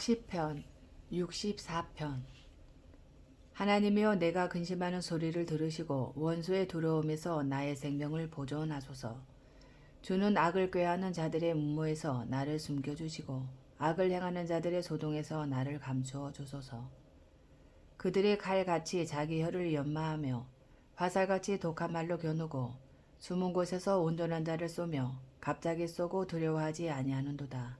시편 64편 하나님이여 내가 근심하는 소리를 들으시고 원수의 두려움에서 나의 생명을 보존하소서. 주는 악을 꾀하는 자들의 문모에서 나를 숨겨주시고 악을 행하는 자들의 소동에서 나를 감추어 주소서. 그들이 칼같이 자기 혀를 연마하며 화살같이 독한 말로 겨누고 숨은 곳에서 온전한 자를 쏘며 갑자기 쏘고 두려워하지 아니하는도다.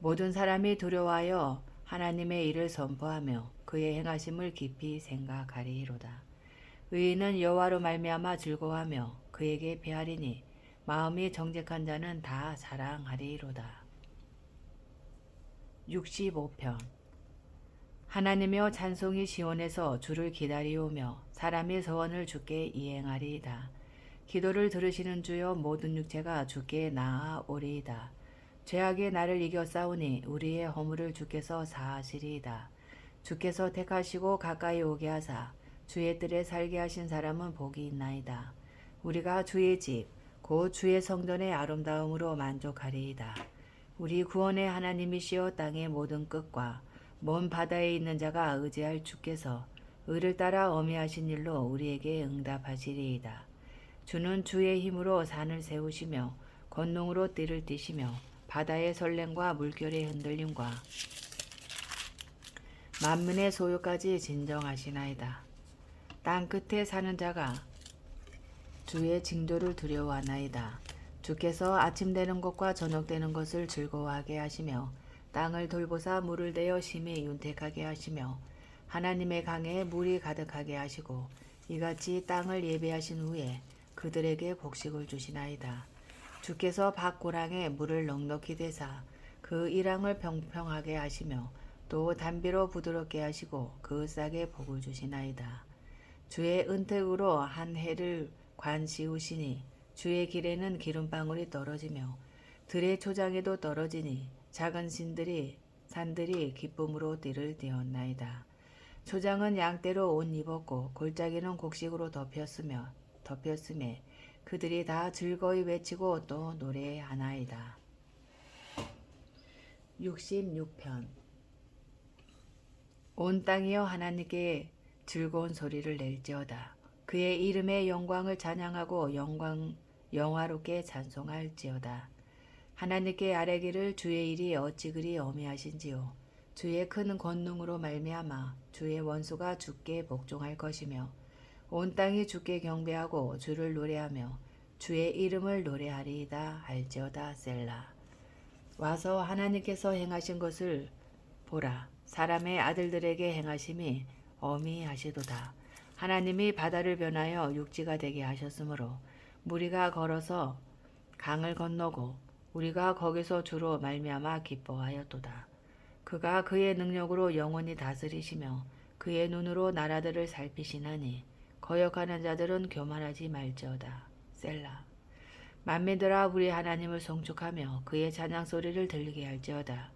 모든 사람이 두려워하여 하나님의 일을 선포하며 그의 행하심을 깊이 생각하리로다. 의인은 여호와로 말미암아 즐거워하며 그에게 배하리니 마음이 정직한 자는 다 사랑하리로다. 65편 하나님여 찬송이 시온에서 주를 기다리오며 사람의 서원을 주께 이행하리이다. 기도를 들으시는 주여 모든 육체가 주께 나아오리이다. 죄악이 나를 이겨 싸우니 우리의 허물을 주께서 사하시리이다. 주께서 택하시고 가까이 오게 하사 주의 뜰에 살게 하신 사람은 복이 있나이다. 우리가 주의 집, 곧 주의 성전의 아름다움으로 만족하리이다. 우리 구원의 하나님이시여 땅의 모든 끝과 먼 바다에 있는 자가 의지할 주께서 의를 따라 어미하신 일로 우리에게 응답하시리이다. 주는 주의 힘으로 산을 세우시며 건농으로 띠를 띠시며 바다의 설렘과 물결의 흔들림과 만문의 소유까지 진정하시나이다. 땅 끝에 사는 자가 주의 징조를 두려워하나이다. 주께서 아침 되는 것과 저녁 되는 것을 즐거워하게 하시며 땅을 돌보사 물을 대어 심히 윤택하게 하시며 하나님의 강에 물이 가득하게 하시고 이같이 땅을 예배하신 후에 그들에게 곡식을 주시나이다. 주께서 밭고랑에 물을 넉넉히 대사 그 일항을 평평하게 하시며 또 담비로 부드럽게 하시고 그 싹에 복을 주시나이다. 주의 은택으로 한 해를 관시우시니 주의 길에는 기름방울이 떨어지며 들의 초장에도 떨어지니 작은 신들이 산들이 기쁨으로 띠를 띄었나이다. 초장은 양떼로 옷 입었고 골짜기는 곡식으로 덮였으며 덮였음에 그들이 다 즐거이 외치고 또 노래하나이다. 66편 온 땅이여 하나님께 즐거운 소리를 낼지어다. 그의 이름의 영광을 찬양하고 영광 영화롭게 찬송할지어다. 하나님께 아뢰기를 주의 일이 어찌 그리 어미하신지요. 주의 큰 권능으로 말미암아 주의 원수가 주께 복종할 것이며 온 땅이 주께 경배하고 주를 노래하며 주의 이름을 노래하리이다 할지어다 셀라. 와서 하나님께서 행하신 것을 보라. 사람의 아들들에게 행하심이 어미하시도다. 하나님이 바다를 변하여 육지가 되게 하셨으므로 무리가 걸어서 강을 건너고 우리가 거기서 주로 말미암아 기뻐하였도다. 그가 그의 능력으로 영원히 다스리시며 그의 눈으로 나라들을 살피시나니 거역하는 자들은 교만하지 말지어다. 셀라. 만민들아 우리 하나님을 송축하며 그의 찬양 소리를 들리게 할지어다.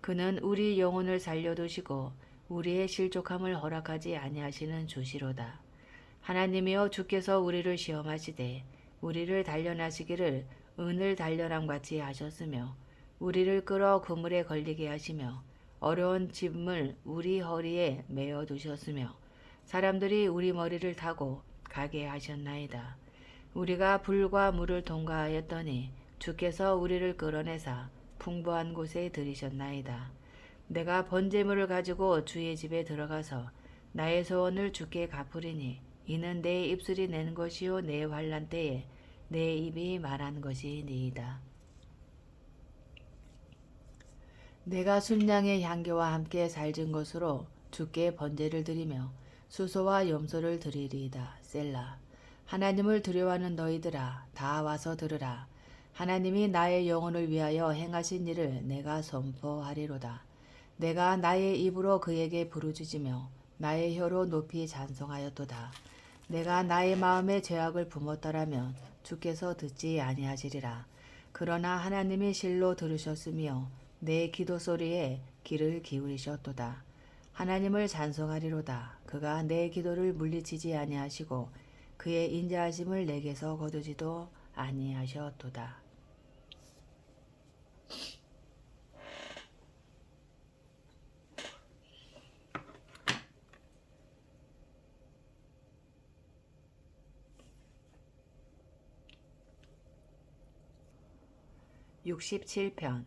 그는 우리 영혼을 살려두시고 우리의 실족함을 허락하지 아니하시는 주시로다. 하나님이여 주께서 우리를 시험하시되 우리를 단련하시기를 은을 단련함 같이 하셨으며 우리를 끌어 그물에 걸리게 하시며 어려운 짐을 우리 허리에 메어 두셨으며 사람들이 우리 머리를 타고 가게 하셨나이다. 우리가 불과 물을 통과하였더니 주께서 우리를 끌어내사 풍부한 곳에 들이셨나이다. 내가 번제물을 가지고 주의 집에 들어가서 나의 소원을 주께 갚으리니 이는 내 입술이 낸 것이요 내 환란 때에 내 입이 말한 것이니이다. 내가 순양의 향교와 함께 살진 것으로 주께 번제를 드리며 수소와 염소를 드리리이다. 셀라. 하나님을 두려워하는 너희들아 다 와서 들으라. 하나님이 나의 영혼을 위하여 행하신 일을 내가 선포하리로다. 내가 나의 입으로 그에게 부르짖으며 나의 혀로 높이 찬송하였도다. 내가 나의 마음에 죄악을 품었더라면 주께서 듣지 아니하시리라. 그러나 하나님이 실로 들으셨으며 내 기도 소리에 귀를 기울이셨도다. 하나님을 찬송하리로다. 그가 내 기도를 물리치지 아니하시고 그의 인자하심을 내게서 거두지도 아니하셨도다. 육십칠 편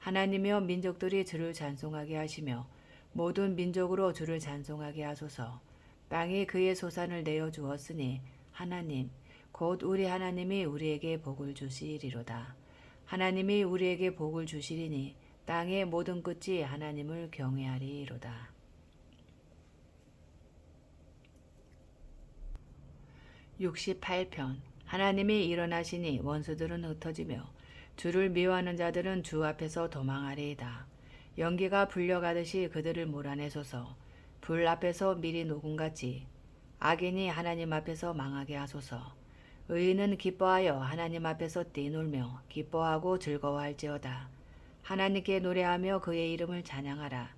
하나님이여 민족들이 주를 찬송하게 하시며 모든 민족으로 주를 찬송하게 하소서. 땅이 그의 소산을 내어 주었으니 하나님 곧 우리 하나님이 우리에게 복을 주시리로다. 하나님이 우리에게 복을 주시리니 땅의 모든 끝이 하나님을 경외하리로다. 육십팔 편 하나님이 일어나시니 원수들은 흩어지며 주를 미워하는 자들은 주 앞에서 도망하리이다. 연기가 불려가듯이 그들을 몰아내소서. 불 앞에서 미리 녹음같이 악인이 하나님 앞에서 망하게 하소서. 의인은 기뻐하여 하나님 앞에서 뛰놀며 기뻐하고 즐거워할지어다. 하나님께 노래하며 그의 이름을 찬양하라.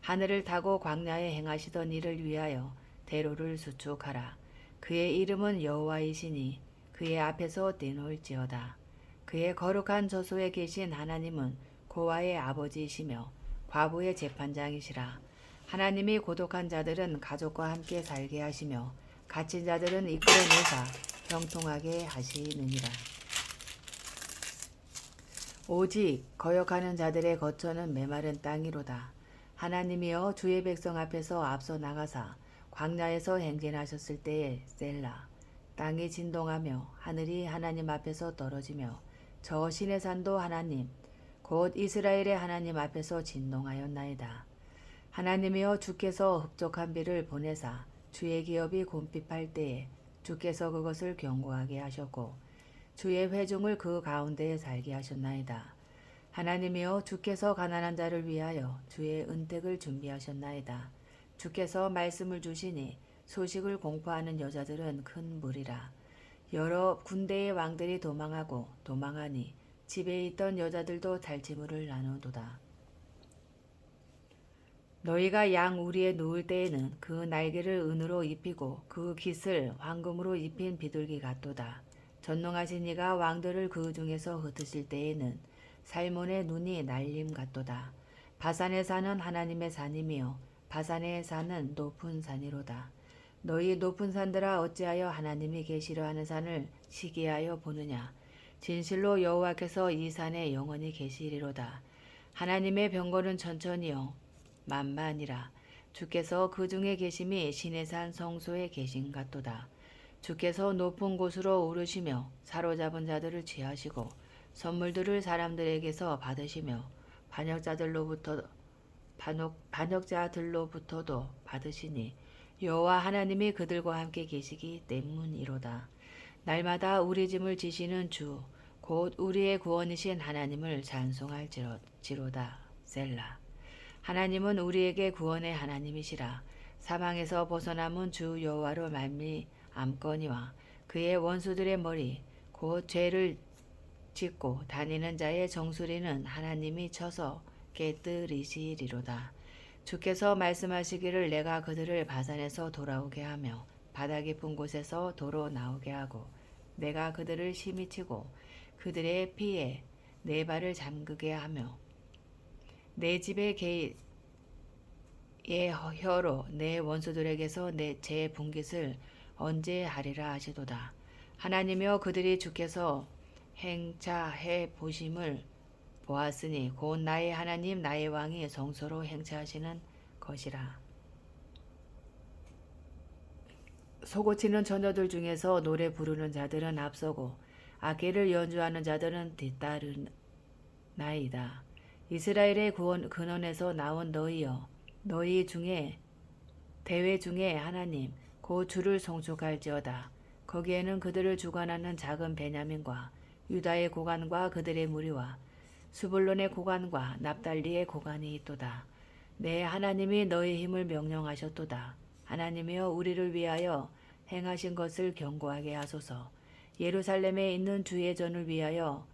하늘을 타고 광야에 행하시던 일을 위하여 대로를 수축하라. 그의 이름은 여호와이시니 그의 앞에서 뛰놀지어다. 그의 거룩한 저소에 계신 하나님은 고아의 아버지이시며 과부의 재판장이시라. 하나님이 고독한 자들은 가족과 함께 살게 하시며 갇힌 자들은 이끌어내사 형통하게 하시느니라. 오직 거역하는 자들의 거처는 메마른 땅이로다. 하나님이여 주의 백성 앞에서 앞서 나가사 광야에서 행진하셨을 때에 셀라 땅이 진동하며 하늘이 하나님 앞에서 떨어지며 저 신의 산도 하나님 곧 이스라엘의 하나님 앞에서 진동하였나이다. 하나님이여 주께서 흡족한 비를 보내사 주의 기업이 곰핍할 때에 주께서 그것을 견고하게 하셨고 주의 회중을 그 가운데에 살게 하셨나이다. 하나님이여 주께서 가난한 자를 위하여 주의 은택을 준비하셨나이다. 주께서 말씀을 주시니 소식을 공포하는 여자들은 큰 무리라. 여러 군대의 왕들이 도망하고 도망하니 집에 있던 여자들도 달치물을 나누도다. 너희가 양 우리에 누울 때에는 그 날개를 은으로 입히고 그 깃을 황금으로 입힌 비둘기 같도다. 전능하신 이가 왕들을 그 중에서 흩으실 때에는 살몬의 눈이 날림 같도다. 바산에 사는 하나님의 산이며 바산에 사는 높은 산이로다. 너희 높은 산들아 어찌하여 하나님이 계시려 하는 산을 시기하여 보느냐? 진실로 여호와께서 이 산에 영원히 계시리로다. 하나님의 병거는 천천히요 만만이라. 주께서 그 중에 계심이 신의 산 성소에 계신 같도다. 주께서 높은 곳으로 오르시며 사로잡은 자들을 취하시고 선물들을 사람들에게서 받으시며 반역자들로부터 반역, 반역자들로부터도 받으시니 여호와 하나님이 그들과 함께 계시기 때문이로다. 날마다 우리 짐을 지시는 주, 곧 우리의 구원이신 하나님을 찬송할지로다. 셀라. 하나님은 우리에게 구원의 하나님이시라. 사망에서 벗어남은 주 여호와로 말미암거니와 그의 원수들의 머리, 곧 죄를 짓고 다니는 자의 정수리는 하나님이 쳐서 깨뜨리시리로다. 주께서 말씀하시기를 내가 그들을 바산에서 돌아오게 하며 바다 깊은 곳에서 도로 나오게 하고 내가 그들을 심히 치고 그들의 피에 내 발을 잠그게 하며 내 집의 개의 혀로 내 원수들에게서 내 제 분깃을 언제 하리라 하시도다. 하나님여 그들이 주께서 행차해 보심을 보았으니 곧 나의 하나님 나의 왕이 성소로 행차하시는 것이라. 소고치는 처녀들 중에서 노래 부르는 자들은 앞서고 악기를 연주하는 자들은 뒤따르나이다. 이스라엘의 구원 근원에서 나온 너희여 너희 중에 대회 중에 하나님 곧 주를 송축할지어다. 거기에는 그들을 주관하는 작은 베냐민과 유다의 고관과 그들의 무리와 수불론의 고관과 납달리의 고관이 있도다. 내 하나님이 너희 힘을 명령하셨도다. 하나님이여 우리를 위하여 행하신 것을 경고하게 하소서. 예루살렘에 있는 주의 전을 위하여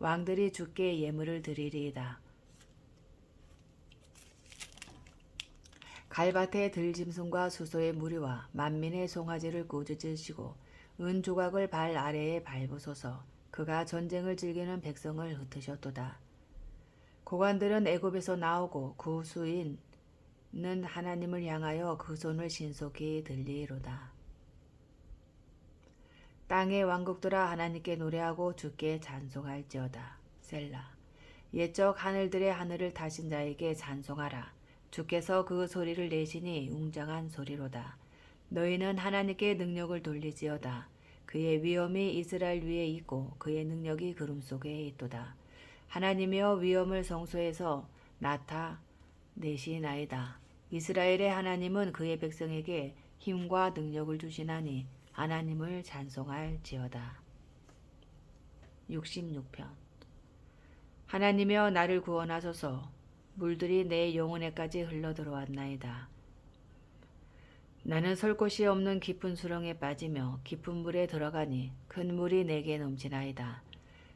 왕들이 주께 예물을 드리리이다. 갈밭의 들짐승과 수소의 무리와 만민의 송아지를 꾸짖으시고 은 조각을 발 아래에 밟으소서. 그가 전쟁을 즐기는 백성을 흩으셨도다. 고관들은 애굽에서 나오고 그 수인은 하나님을 향하여 그 손을 신속히 들리로다. 땅의 왕국들아 하나님께 노래하고 주께 찬송할지어다. 셀라. 옛적 하늘들의 하늘을 타신 자에게 찬송하라. 주께서 그 소리를 내시니 웅장한 소리로다. 너희는 하나님께 능력을 돌리지어다. 그의 위엄이 이스라엘 위에 있고 그의 능력이 구름 속에 있도다. 하나님이여 위엄을 성소에서 나타내시나이다. 이스라엘의 하나님은 그의 백성에게 힘과 능력을 주시나니 하나님을 찬송할지어다. 66편 하나님이여 나를 구원하소서 물들이 내 영혼에까지 흘러들어왔나이다. 나는 설 곳이 없는 깊은 수렁에 빠지며 깊은 물에 들어가니 큰 물이 내게 넘치나이다.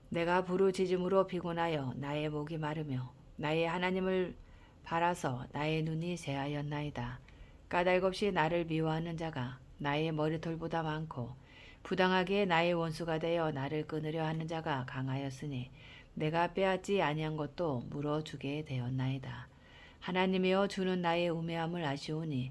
내가 부르짖음으로 피곤하여 나의 목이 마르며 나의 하나님을 바라서 나의 눈이 새하였나이다. 까닭없이 나를 미워하는 자가 나의 머리털보다 많고 부당하게 나의 원수가 되어 나를 끊으려 하는 자가 강하였으니 내가 빼앗지 아니한 것도 물어주게 되었나이다. 하나님이여 주는 나의 우매함을 아시오니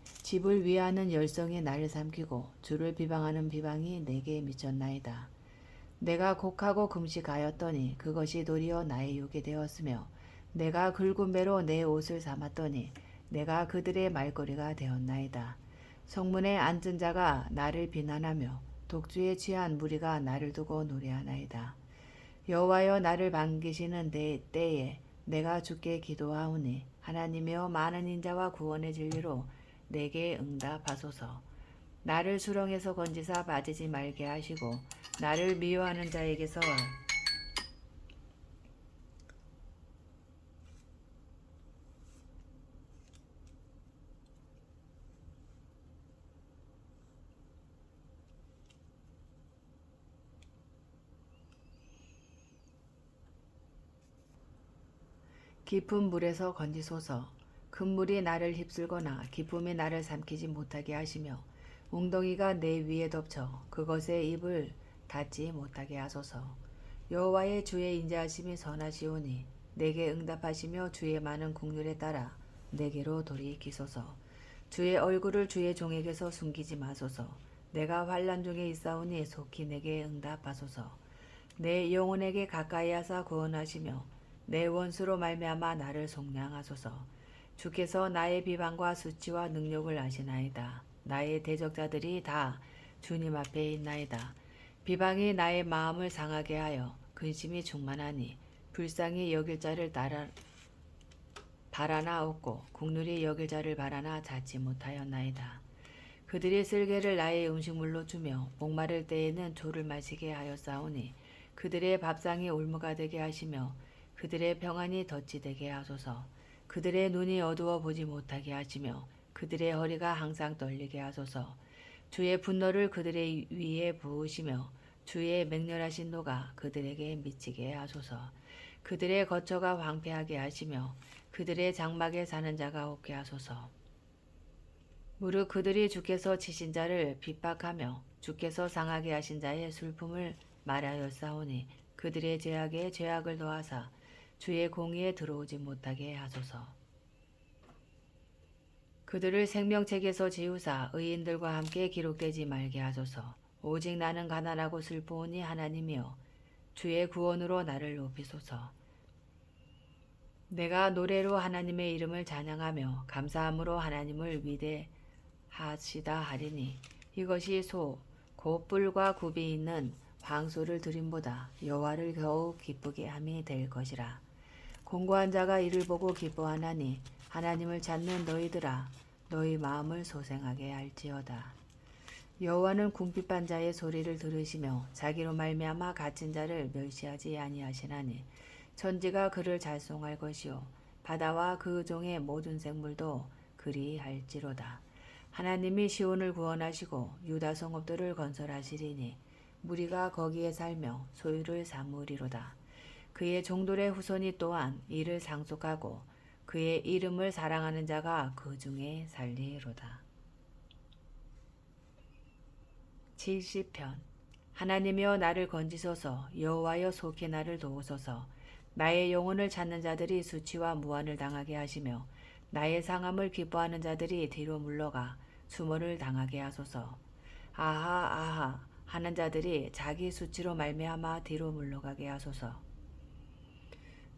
집을 위하는 열성이 나를 삼키고 주를 비방하는 비방이 내게 미쳤나이다. 내가 곡하고 금식하였더니 그것이 도리어 나의 욕이 되었으며 내가 굵은 배로 내 옷을 삼았더니 내가 그들의 말거리가 되었나이다. 성문에 앉은 자가 나를 비난하며 독주에 취한 무리가 나를 두고 노래하나이다. 여호와여 나를 반기시는 내 때에 내가 주께 기도하오니 하나님이여 많은 인자와 구원의 진리로 내게 응답하소서. 나를 수렁에서 건지사 빠지지 말게 하시고 나를 미워하는 자에게서 깊은 물에서 건지소서. 큰 물이 나를 휩쓸거나 기쁨이 나를 삼키지 못하게 하시며 웅덩이가 내 위에 덮쳐 그것에 입을 닫지 못하게 하소서. 여호와의 주의 인자하심이 선하시오니 내게 응답하시며 주의 많은 국률에 따라 내게로 돌이키소서. 주의 얼굴을 주의 종에게서 숨기지 마소서. 내가 환란 중에 있사오니 속히 내게 응답하소서. 내 영혼에게 가까이 하사 구원하시며 내 원수로 말미암아 나를 속량하소서. 주께서 나의 비방과 수치와 능력을 아시나이다. 나의 대적자들이 다 주님 앞에 있나이다. 비방이 나의 마음을 상하게 하여 근심이 충만하니 불쌍히 여길 자를 따라 바라나 없고 국률이 여길 자를 바라나 찾지 못하였나이다. 그들이 쓸개를 나의 음식물로 주며 목마를 때에는 조를 마시게 하였사오니 그들의 밥상이 올무가 되게 하시며 그들의 평안이 덧지 되게 하소서. 그들의 눈이 어두워 보지 못하게 하시며 그들의 허리가 항상 떨리게 하소서. 주의 분노를 그들의 위에 부으시며 주의 맹렬하신 노가 그들에게 미치게 하소서. 그들의 거처가 황폐하게 하시며 그들의 장막에 사는 자가 없게 하소서. 무릇 그들이 주께서 치신 자를 핍박하며 주께서 상하게 하신 자의 슬픔을 말하였사오니 그들의 죄악에 죄악을 더하사 주의 공의에 들어오지 못하게 하소서. 그들을 생명책에서 지우사 의인들과 함께 기록되지 말게 하소서. 오직 나는 가난하고 슬퍼오니 하나님이여 주의 구원으로 나를 높이소서. 내가 노래로 하나님의 이름을 찬양하며 감사함으로 하나님을 위대하시다 하리니 이것이 소, 곧 뿔과 굽이 있는 황소를 드림보다 여호와를 겨우 기쁘게 함이 될 것이라. 공고한 자가 이를 보고 기뻐하나니 하나님을 찾는 너희들아 너희 마음을 소생하게 할지어다. 여호와는 궁핍한 자의 소리를 들으시며 자기로 말미암아 갇힌 자를 멸시하지 아니하시나니 천지가 그를 잘송할 것이요 바다와 그 종의 모든 생물도 그리 할지로다. 하나님이 시온을 구원하시고 유다 성읍들을 건설하시리니 무리가 거기에 살며 소유를 삼으리로다. 그의 종들의 후손이 또한 이를 상속하고 그의 이름을 사랑하는 자가 그 중에 살리로다. 70편. 하나님이여 나를 건지소서 여호와여 속히 나를 도우소서. 나의 영혼을 찾는 자들이 수치와 무한을 당하게 하시며 나의 상함을 기뻐하는 자들이 뒤로 물러가 수모를 당하게 하소서. 아하 아하. 하는 자들이 자기 수치로 말미암아 뒤로 물러가게 하소서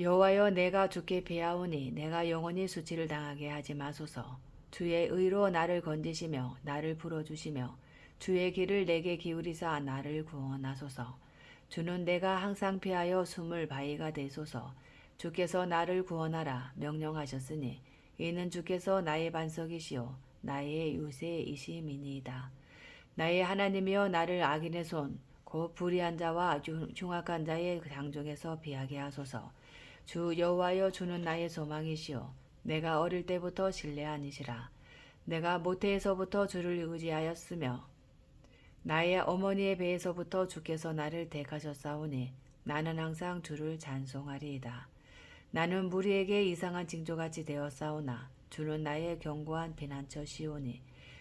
여호와여 내가 주께 피하오니 내가 영원히 수치를 당하게 하지 마소서. 주의 의로 나를 건지시며 나를 풀어주시며 주의 길을 내게 기울이사 나를 구원하소서. 주는 내가 항상 피하여 숨을 바위가 되소서. 주께서 나를 구원하라 명령하셨으니 이는 주께서 나의 반석이시요 나의 유세이심이니이다. 나의 하나님이여 나를 악인의 손 곧 불의한 자와 흉악한 자의 장중에서 피하게 하소서. 주 여호와여 주는 나의 소망이시요 내가 어릴 때부터 신뢰하니시라. 내가 모태에서부터 주를 의지하였으며 나의 어머니의 배에서부터 주께서 나를 택하셨사오니 나는 항상 주를 찬송하리이다. 나는 무리에게 이상한 징조같이 되었사오나 주는 나의 견고한 피난처시오니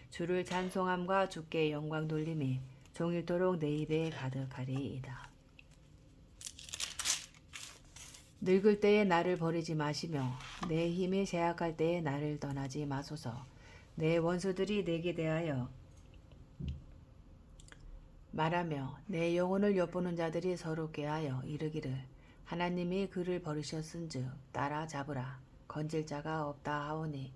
주를 찬송함과 주께 영광 돌림이 종일토록 내 입에 가득하리이다. 늙을 때에 나를 버리지 마시며 내 힘이 제약할 때에 나를 떠나지 마소서. 내 원수들이 내게 대하여 말하며 내 영혼을 엿보는 자들이 서로 꾀하여 이르기를 하나님이 그를 버리셨은즉 따라 잡으라. 건질 자가 없다 하오니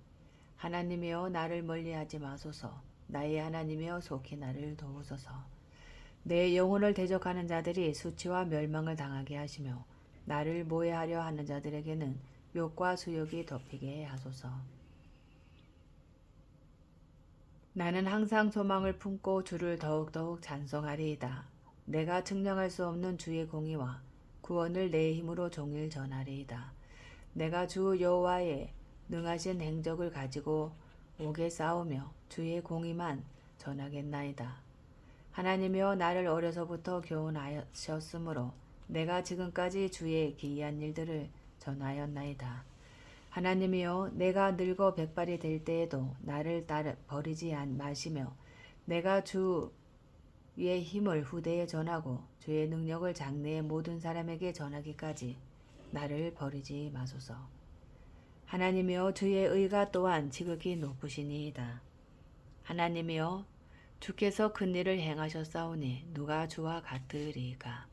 하나님이여 나를 멀리하지 마소서. 나의 하나님이여 속히 나를 도우소서. 내 영혼을 대적하는 자들이 수치와 멸망을 당하게 하시며 나를 모해하려 하는 자들에게는 욕과 수욕이 덮이게 하소서. 나는 항상 소망을 품고 주를 더욱더욱 찬송하리이다. 내가 측량할 수 없는 주의 공의와 구원을 내 힘으로 종일 전하리이다. 내가 주 여호와의 능하신 행적을 가지고 옥에 싸우며 주의 공의만 전하겠나이다. 하나님이여 나를 어려서부터 교훈하셨으므로 내가 지금까지 주의 기이한 일들을 전하였나이다. 하나님이여 내가 늙어 백발이 될 때에도 나를 따르 버리지 마시며 내가 주의 힘을 후대에 전하고 주의 능력을 장래의 모든 사람에게 전하기까지 나를 버리지 마소서. 하나님이여 주의 의가 또한 지극히 높으시니이다. 하나님이여 주께서 큰 일을 행하셨사오니 누가 주와 같으리까.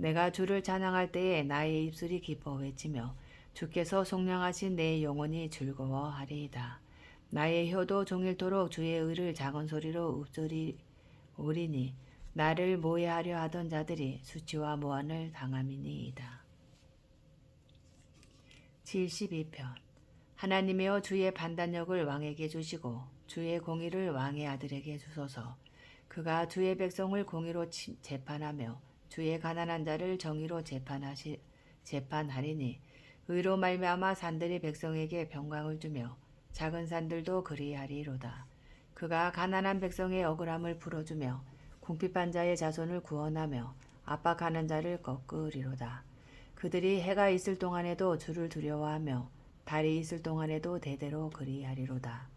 내가 주를 찬양할 때에 나의 입술이 기뻐 외치며 주께서 속량하신 내 영혼이 즐거워하리이다. 나의 혀도 종일토록 주의 의를 작은 소리로 읊소리 오리니 나를 모해하려 하던 자들이 수치와 모한을 당함이니이다. 72편 하나님이여 주의 판단력을 왕에게 주시고 주의 공의를 왕의 아들에게 주소서 그가 주의 백성을 공의로 치- 재판하며 주의 가난한 자를 정의로 재판하시 재판하리니 의로 말미암아 산들이 백성에게 평강을 주며 작은 산들도 그리하리로다. 그가 가난한 백성의 억울함을 풀어주며 궁핍한 자의 자손을 구원하며 압박하는 자를 꺾으리로다. 그들이 해가 있을 동안에도 주를 두려워하며 달이 있을 동안에도 대대로 그리하리로다.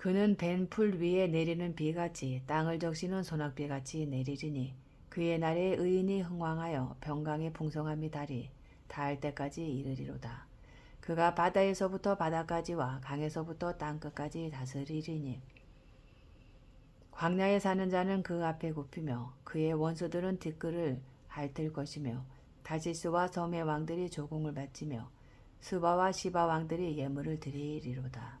그는 벤풀 위에 내리는 비같이 땅을 적시는 소낙비같이 내리리니 그의 날에 의인이 흥왕하여 병강의 풍성함이 달이 닿을 때까지 이르리로다. 그가 바다에서부터 바다까지와 강에서부터 땅끝까지 다스리리니 광야에 사는 자는 그 앞에 굽히며 그의 원수들은 뒷글을 핥을 것이며 다시스와 섬의 왕들이 조공을 바치며 스바와 시바 왕들이 예물을 드리리로다.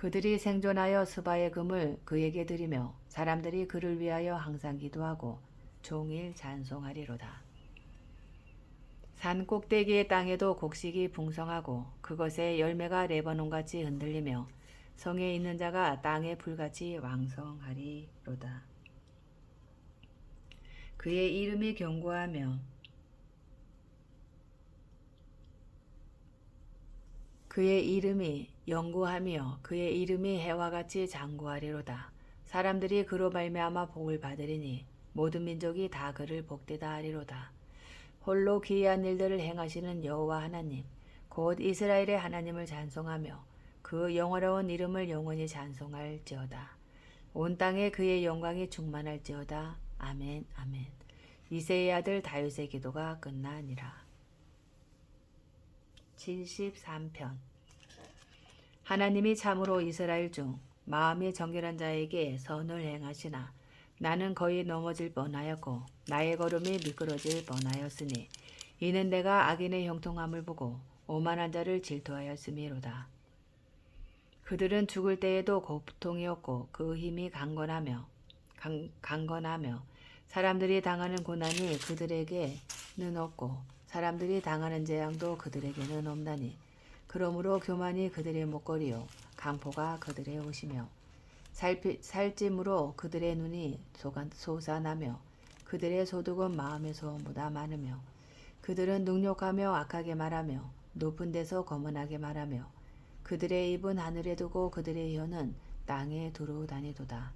그들이 생존하여 스바의 금을 그에게 드리며 사람들이 그를 위하여 항상 기도하고 종일 찬송하리로다. 산 꼭대기의 땅에도 곡식이 풍성하고 그것의 열매가 레바논같이 흔들리며 성에 있는 자가 땅의 풀같이 왕성하리로다. 그의 이름이 견고하며 그의 이름이 영구하며 그의 이름이 해와 같이 장구하리로다. 사람들이 그로 말미암아 복을 받으리니 모든 민족이 다 그를 복되다 하리로다. 홀로 기이한 일들을 행하시는 여호와 하나님 곧 이스라엘의 하나님을 찬송하며 그 영어로운 이름을 영원히 찬송할지어다. 온 땅에 그의 영광이 충만할지어다. 아멘 아멘. 이세의 아들 다윗의 기도가 끝나니라. 73편 하나님이 참으로 이스라엘 중 마음이 정결한 자에게 선을 행하시나 나는 거의 넘어질 뻔하였고 나의 걸음이 미끄러질 뻔하였으니 이는 내가 악인의 형통함을 보고 오만한 자를 질투하였음이로다. 그들은 죽을 때에도 고통이었고 그 힘이 강건하며 강, 강건하며 사람들이 당하는 고난이 그들에게는 없고 사람들이 당하는 재앙도 그들에게는 없나니 그러므로 교만이 그들의 목걸이요 강포가 그들의 옷이며 살피, 살찜으로 그들의 눈이 솟아나며 그들의 소득은 마음의 소원보다 많으며 그들은 능욕하며 악하게 말하며 높은 데서 거만하게 말하며 그들의 입은 하늘에 두고 그들의 혀는 땅에 두루 다니도다.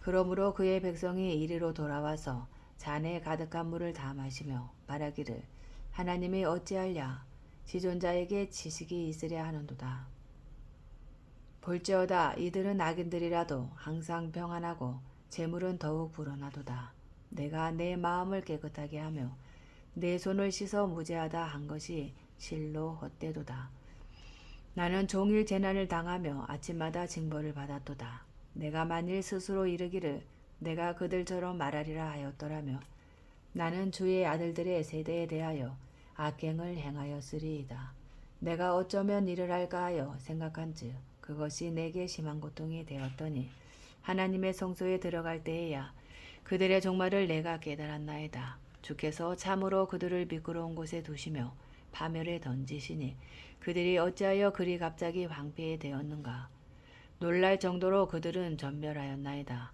그러므로 그의 백성이 이리로 돌아와서 잔에 가득한 물을 다 마시며 말하기를 하나님이 어찌하랴 지존자에게 지식이 있으랴 하는도다. 볼지어다 이들은 악인들이라도 항상 평안하고 재물은 더욱 불어나도다. 내가 내 마음을 깨끗하게 하며 내 손을 씻어 무죄하다 한 것이 실로 헛되도다. 나는 종일 재난을 당하며 아침마다 징벌을 받았도다. 내가 만일 스스로 이르기를 내가 그들처럼 말하리라 하였더라며 나는 주의 아들들의 세대에 대하여 악행을 행하였으리이다. 내가 어쩌면 이를 할까 하여 생각한즉 그것이 내게 심한 고통이 되었더니 하나님의 성소에 들어갈 때에야 그들의 종말을 내가 깨달았나이다. 주께서 참으로 그들을 미끄러운 곳에 두시며 파멸에 던지시니 그들이 어찌하여 그리 갑자기 황폐해 되었는가. 놀랄 정도로 그들은 전멸하였나이다.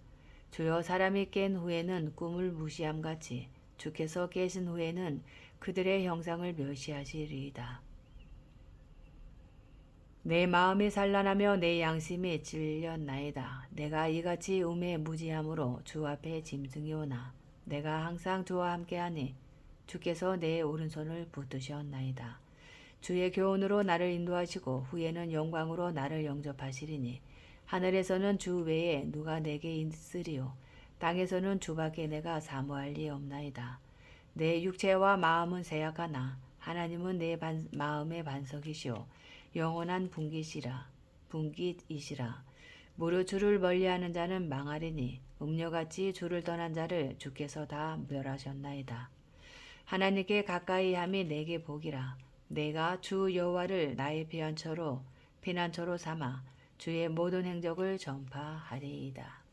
주여 사람이 깬 후에는 꿈을 무시함같이 주께서 깨신 후에는 그들의 형상을 멸시하시리이다. 내 마음이 산란하며 내 양심이 찔렸나이다. 내가 이같이 음에 무지함으로 주 앞에 짐승이 오나 내가 항상 주와 함께하니 주께서 내 오른손을 붙드셨나이다. 주의 교훈으로 나를 인도하시고 후에는 영광으로 나를 영접하시리니 하늘에서는 주 외에 누가 내게 있으리요 땅에서는 주밖에 내가 사모할 리 없나이다. 내 육체와 마음은 세약하나 하나님은 내 반, 마음의 반석이시오 영원한 분기시라 분깃이시라 무릇 주를 멀리하는 자는 망하리니 음녀같이 주를 떠난 자를 주께서 다 멸하셨나이다. 하나님께 가까이 함이 내게 복이라 내가 주 여호와를 나의 피난처로 피난처로 삼아 주의 모든 행적을 전파하리이다.